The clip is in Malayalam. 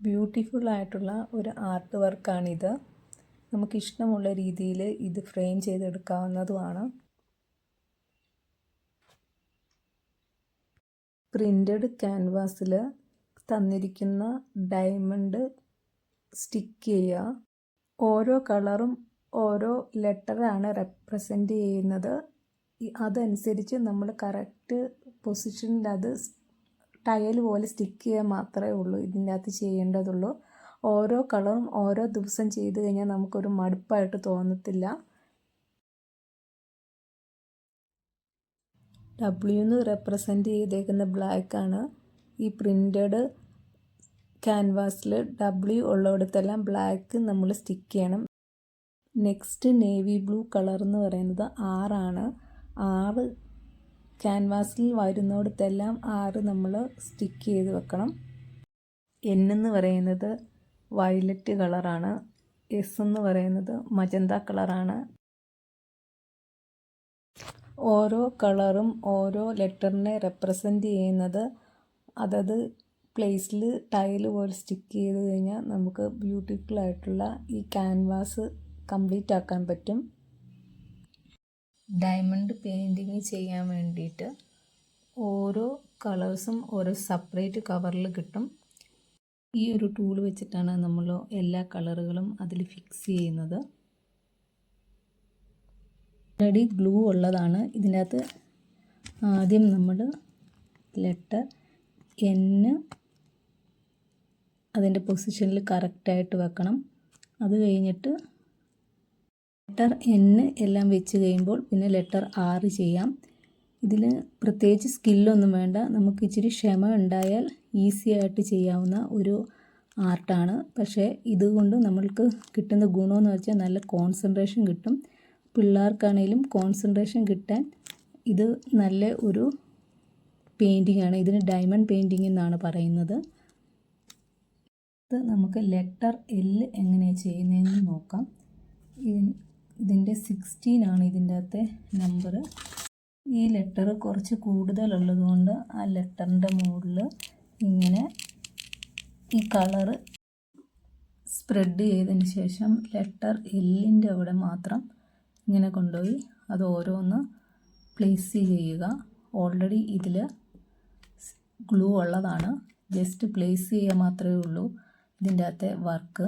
ബ്യൂട്ടിഫുൾ ആയിട്ടുള്ള ഒരു ആർട്ട് വർക്കാണിത് നമുക്കിഷ്ടമുള്ള രീതിയിൽ ഇത് ഫ്രെയിം ചെയ്തെടുക്കാവുന്നതുമാണ്. പ്രിന്റഡ് ക്യാൻവാസിൽ തന്നിരിക്കുന്ന ഡയമണ്ട് സ്റ്റിക്ക് ചെയ്യുക. ഓരോ കളറും ഓരോ ലെറ്ററാണ് റെപ്രസെന്റ് ചെയ്യുന്നത്. അതനുസരിച്ച് നമ്മൾ കറക്റ്റ് പൊസിഷനിൽ അത് ടയൽ പോലെ സ്റ്റിക്ക് ചെയ്യുക മാത്രമേ ഉള്ളൂ ഇതിന്റെ അകത്ത് ചെയ്യേണ്ടതുള്ളൂ. ഓരോ കളറും ഓരോ ദിവസം ചെയ്ത് കഴിഞ്ഞാൽ നമുക്കൊരു മടുപ്പായിട്ട് തോന്നത്തില്ല. ഡബ്ല്യു എന്ന് റെപ്രസെന്റ് ചെയ്തേക്കുന്ന ബ്ലാക്കാണ് ഈ പ്രിന്റഡ് ക്യാൻവാസിൽ ഡബ്ല്യു ഉള്ളിടത്തെല്ലാം ബ്ലാക്ക് നമ്മൾ സ്റ്റിക്ക് ചെയ്യണം. നെക്സ്റ്റ് നേവി ബ്ലൂ കളർ എന്ന് പറയുന്നത് ആറാണ് ആറ് ക്യാൻവാസിൽ വരുന്നിടത്തെല്ലാം ആറ് നമ്മൾ സ്റ്റിക്ക് ചെയ്ത് വെക്കണം. എൻ എന്ന് പറയുന്നത് വയലറ്റ് കളറാണ്. എസ് എന്ന് പറയുന്നത് മജന്ത കളറാണ്. ഓരോ കളറും ഓരോ ലെറ്ററിനെ റെപ്രസെന്റ് ചെയ്യുന്നത് അതത് പ്ലേസിൽ ടൈൽ പോലെ സ്റ്റിക്ക് ചെയ്ത് കഴിഞ്ഞാൽ നമുക്ക് ബ്യൂട്ടിഫുൾ ആയിട്ടുള്ള ഈ ക്യാൻവാസ് കംപ്ലീറ്റ് ആക്കാൻ പറ്റും. ഡയമണ്ട് പെയിന്റിങ് ചെയ്യാൻ വേണ്ടിയിട്ട് ഓരോ കളേഴ്സും ഓരോ സെപ്പറേറ്റ് കവറിൽ കിട്ടും. ഈ ഒരു ടൂൾ വെച്ചിട്ടാണ് നമ്മൾ എല്ലാ കളറുകളും അതിൽ ഫിക്സ് ചെയ്യുന്നത്. ഓൾറെഡി ഗ്ലൂ ഉള്ളതാണ്. ഇതിന്റെ അകത്ത് ആദ്യം നമ്മൾ ലെറ്റർ എന്ന് അതിന്റെ പൊസിഷനിൽ കറക്റ്റായിട്ട് വെക്കണം. അത് കഴിഞ്ഞിട്ട് ലെറ്റർ എൻ എല്ലാം വെച്ച് കഴിയുമ്പോൾ പിന്നെ ലെറ്റർ ആറ് ചെയ്യാം. ഇതിൽ പ്രത്യേകിച്ച് സ്കില്ലൊന്നും വേണ്ട. നമുക്ക് ഇച്ചിരി ക്ഷമ ഉണ്ടായാൽ ഈസി ആയിട്ട് ചെയ്യാവുന്ന ഒരു ആർട്ടാണ് പക്ഷേ ഇതുകൊണ്ട് നമ്മൾക്ക് കിട്ടുന്ന ഗുണമെന്ന് വെച്ചാൽ നല്ല കോൺസെൻട്രേഷൻ കിട്ടും. പിള്ളേർക്കാണേലും കോൺസെൻട്രേഷൻ കിട്ടാൻ ഇത് നല്ല ഒരു പെയിന്റിംഗ് ആണ്. ഇതിന് ഡയമണ്ട് പെയിന്റിംഗ് എന്നാണ് പറയുന്നത്. നമുക്ക് ലെറ്റർ എൽ എങ്ങനെയാണ് ചെയ്യുന്നതെന്ന് നോക്കാം. ഇതിന്റെ സിക്സ്റ്റീൻ ആണ് ഇതിന്റെ അകത്തെ നമ്പർ ഈ ലെറ്റർ കുറച്ച് കൂടുതലുള്ളത് കൊണ്ട് ആ ലെറ്ററിന്റെ മുകളിൽ ഇങ്ങനെ ഈ കളറ് സ്പ്രെഡ് ചെയ്തതിന് ശേഷം ലെറ്റർ എല്ലിന്റെ അവിടെ മാത്രം ഇങ്ങനെ കൊണ്ടുപോയി അത് ഓരോന്ന് പ്ലേസ് ചെയ്യുക. ഓൾറെഡി ഇതിൽ ഗ്ലൂ ഉള്ളതാണ്. ജസ്റ്റ് പ്ലേസ് ചെയ്യുക മാത്രമേ ഉള്ളൂ. ഇതിന്റെ അകത്തെ വർക്ക്